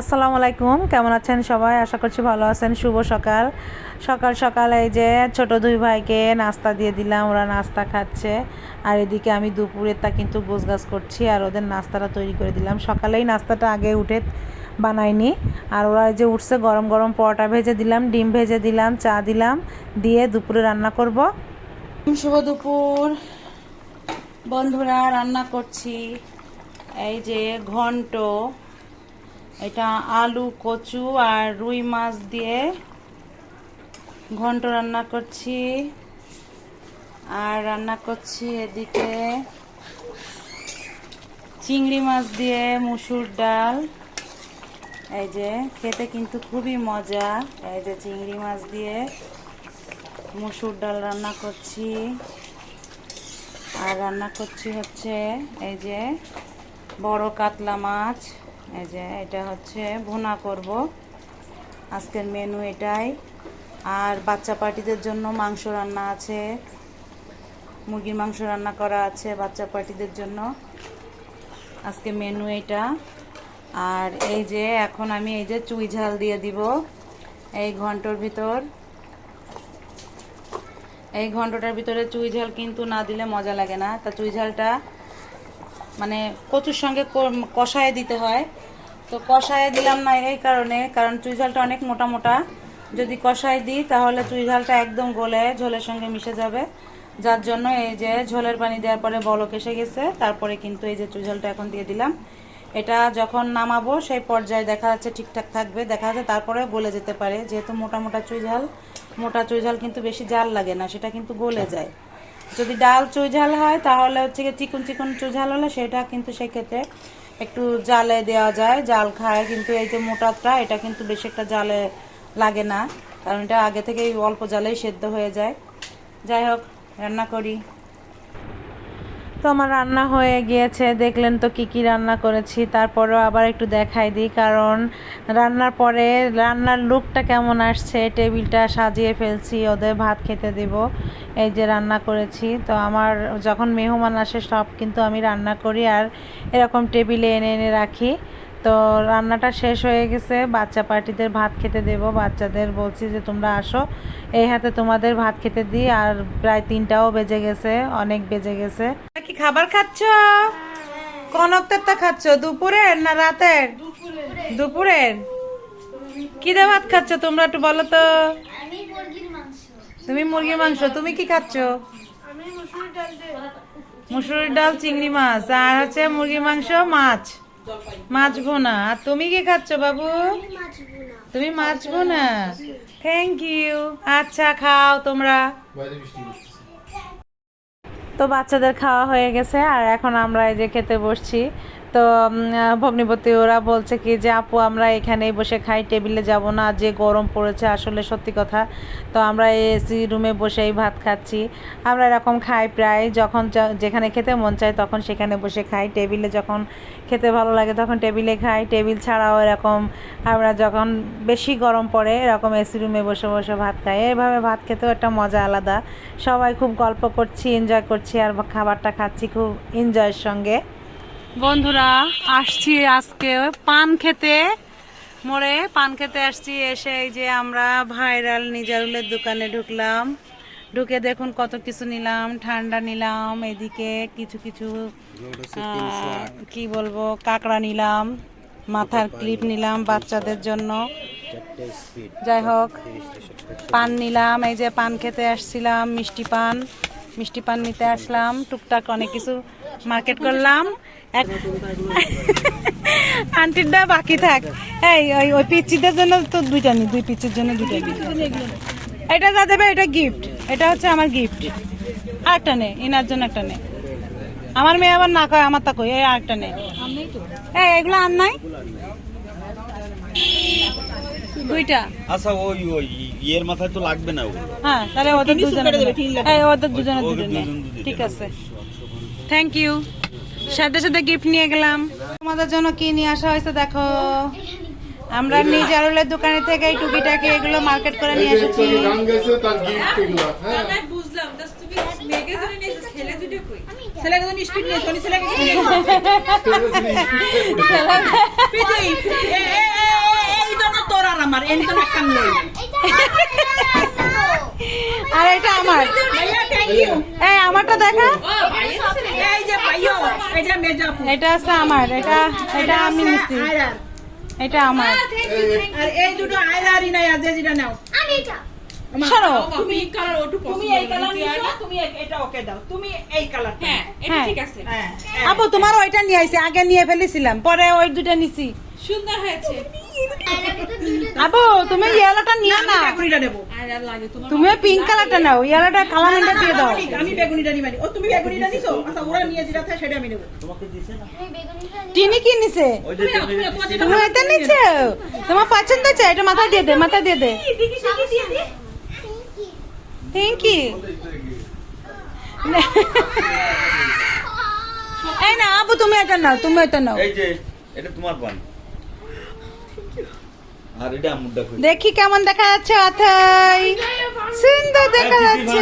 আসসালামু আলাইকুম, কেমন আছেন সবাই? আশা করছি ভালো আছেন। শুভ সকাল। সকাল সকাল এই যে ছোট দুই ভাইকে নাস্তা দিয়ে দিলাম, ওরা নাস্তা খাচ্ছে। আর এদিকে আমি দুপুরেরটা কিন্তু গোছগাছ করছি, আর ওদের নাস্তাটা তৈরি করে দিলাম। সকালেই নাস্তাটা আগে উঠে বানাইনি। আর ওরা যে উঠছে, গরম গরম পরোটা ভেজে দিলাম, ডিম ভেজে দিলাম, চা দিলাম, দিয়ে দুপুরে রান্না করব। শুভ দুপুর। বন্ধুরা, রান্না করছি। এই যে ঘন্ট এটা আলু, কচু আর রুই মাছ দিয়ে ঘন্ট রান্না করছি। আর রান্না করছি এদিকে চিংড়ি মাছ দিয়ে মুসুর ডাল। এই যে, খেতে কিন্তু খুবই মজা। এই যে চিংড়ি মাছ দিয়ে মুসুর ডাল রান্না করছি। আর রান্না করছি হচ্ছে এই যে বড় কাতলা মাছ। এই যে, এটা হচ্ছে ভুনা করব। আজকের মেনু এটাই। আর বাচ্চা পার্টিদের জন্য মাংস রান্না আছে। মুরগির মাংস রান্না করা আছে বাচ্চা পার্টিদের জন্য। আজকে মেনু এটা। আর এই যে, এখন আমি এই যে চুই ঝাল দিয়ে দিব এই ঘণ্টার ভিতর। এই ঘন্টটার ভিতরে চুই ঝাল কিন্তু না দিলে মজা লাগে না। তা চুই ঝালটা মানে কচুর সঙ্গে কষায় দিতে হয়। তো কষায় দিলাম না এই কারণে, কারণ চুই ঝালটা অনেক মোটা মোটা। যদি কষায় দিই তাহলে চুই ঝালটা একদম গলে ঝোলের সঙ্গে মিশে যাবে। যার জন্য এই যে ঝোলের পানি দেওয়ার পরে বলক এসে গেছে, তারপরে কিন্তু এই যে চুই ঝালটা এখন দিয়ে দিলাম। এটা যখন নামাবো সেই পর্যায়ে দেখা যাচ্ছে ঠিকঠাক থাকবে, দেখা যাচ্ছে তারপরে গলে যেতে পারে। যেহেতু মোটা মোটা চুই ঝাল, মোটা চুই ঝাল কিন্তু বেশি জাল লাগে না, সেটা কিন্তু গলে যায়। যদি ডাল চুই ঝাল হয়, তাহলে হচ্ছে গিয়ে চিকন চিকন চুই ঝাল হলে সেটা কিন্তু সেক্ষেত্রে একটু জালে দেওয়া যায়। জাল খায় কিন্তু এই যে মোটাটা, এটা কিন্তু বেশি একটা জালে লাগে না। কারণ এটা আগে থেকেই অল্প জালেই সেদ্ধ হয়ে যায়। যাই হোক, রান্না করি। তো আমার রান্না হয়ে গিয়েছে, দেখলেন তো কি কি রান্না করেছি, তারপরেও আবার একটু দেখাই দিই, কারণ রান্নার পরে রান্নার লুকটা কেমন আসছে, টেবিলটা সাজিয়ে ফেলছি, ওদের ভাত খেতে দেব, এই যে রান্না করেছি, তো আমার যখন মেহমান আসে সব কিন্তু আমি রান্না করি, আর এরকম টেবিলে এনে এনে রাখি তো রান্নাটা শেষ হয়ে গেছে। বাচ্চা পার্টিদের ভাত খেতে দেব। বাচ্চাদের বলছি যে তোমরা আসো। এই হাতে তোমাদের ভাত খেতে দিই। আর প্রায় তিনটাও বেজে গেছে অনেক বেজে গেছে। কি খাবার খাচ্ছ? কোন অক্তেরটা খাচ্ছ? দুপুরের না রাতের? দুপুরের। কি দিয়ে ভাত খাচ্ছ তোমরা একটু বলো তো? আমি মুরগির মাংস। তুমি মুরগির মাংস তুমি কি খাচ্ছ? মুসুরির ডাল চিংড়ি মাছ আর হচ্ছে মুরগির মাংস মাছ। মাছ না। আর তুমি কি খাচ্ছ, বাবু? তুমি মাছবো না। থ্যাংক ইউ আচ্ছা খাও তোমরা। তো বাচ্চাদের খাওয়া হয়ে গেছে, আর এখন আমরা এই যে খেতে বসছি। তো ভগ্নিপতি ওরা বলছে কি যে, আপু, আমরা এখানেই বসে খাই, টেবিলে যাব না, যে গরম পড়েছে আসলে সত্যি কথা। তো আমরা এসি রুমে বসেই ভাত খাচ্ছি। আমরা এরকম খাই প্রায়, যখন যেখানে খেতে মন চায় তখন সেখানে বসে খাই। টেবিলে যখন খেতে ভালো লাগে তখন টেবিলে খাই। টেবিল ছাড়াও এরকম আমরা যখন বেশি গরম পড়ে, এরকম এসি রুমে বসে বসে ভাত খাই। এভাবে ভাত খেতেও একটা মজা আলাদা। সবাই খুব গল্প করছি এনজয় করছি, আর খাবারটা খাচ্ছি খুব এনজয়ের সঙ্গে। বন্ধুরা, আসছি আজকে পান খেতে। মোড়ে পান খেতে আসছি, এসে এই যে আমরা ভাইরাল নিজারুলের দোকানে ঢুকলাম। ঢুকে দেখুন কত কিছু নিলাম, ঠান্ডা নিলাম, এদিকে কিছু কিছু কি বলব, কাঁকড়া নিলাম, মাথার ক্লিপ নিলাম বাচ্চাদের জন্য। যাই হোক, পান নিলাম, এই যে পান খেতে আসছিলাম, মিষ্টি পান। মিষ্টি পান নিতে আসলাম, টুকটাক অনেক কিছু মার্কেট করলাম। এক আন্টিরটা বাকি থাক। এই, ওই ওই পিচ্চিদের জন্য তো দুইটা নি, দুই পিচ্চির জন্য দুইটা এটা যা দেবে, এটা গিফট এটা হচ্ছে আমার গিফট আরেকটা নে, ইনার জন্য একটা নে। আমার মেয়ে আবার না কয়, আমার তা কই, এই আরেকটা নে। এই, এগুলো আর নাই? দুইটা আচ্ছা ওই ওই ইয়ের মাথায় তো লাগবে না ওগুলো হ্যাঁ তাহলে ওদের দুজনে এই ওদের দুজনে ওদের দুজনে দুজন দুজনে। ঠিক আছে। থ্যাংক ইউ সাথে সাথে গিফট নিয়ে গেলাম। তোমাদের জন্য কি নিয়ে আসা হয়েছে দেখো? আমরা নিজারুলের দোকানে থেকে এই টুকিটাকি এগুলো মার্কেট করে নিয়ে এসেছি। গান আর এটা আমার। এই আমারটা দেখা? এই যে ভাইয়া এই যে মেজাপু এটা আছে আমার এটা এটা আমি নিছি। এটা আমার। আর এই দুটো আয়রারই নাই আজ যেটা নাও। আমি এটা। সরো। তুমি কালার ওটু তুমি এই কালার নিছো তুমি এটা ওকে দাও। তুমি এই কালার হ্যাঁ হ্যাঁ। আছে। হ্যাঁ আপু তোমার ওইটা নিয়ে আইছে আগে নিয়ে ফেলেছিলাম পরে ওই দুটো নিছি। সুন্দর হয়েছে। আপু তুমি ইয়েলোটা নিও না। তুমি পিঙ্ক কালারটা নাও ইয়েলোটা কালারটা দিয়ে দাও। আমি বেগুনিটা নিবানি। ও তুমি বেগুনিটা নিছো? আচ্ছা ওরা নিয়ে যেটা থাকে সেটা আমি নেব। নিয়ে টিনি কি নিছে? তুমি এটা নিছো? তোমার পছন্দ হচ্ছে এটা মাথায় দিয়ে দে মাথায় দিয়ে দে। থ্যাংক ইউ এই না আপু তুমি এটা নাও তুমি এটা নাও। এই যে এটা তোমার পান আর এটা আমুরটা কই দেখি কেমন দেখা যাচ্ছে অথই সুন্দর দেখা যাচ্ছে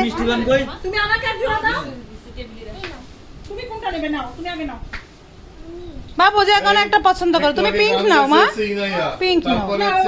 মিষ্টি বান কই তুমি আমাকে আর জোড়া দাও তুমি কোনটা নেবে নাও তুমি আগে নাও বাবু যে কোনো একটা পছন্দ করো তুমি পিঙ্ক নাও মা পিঙ্ক নাও।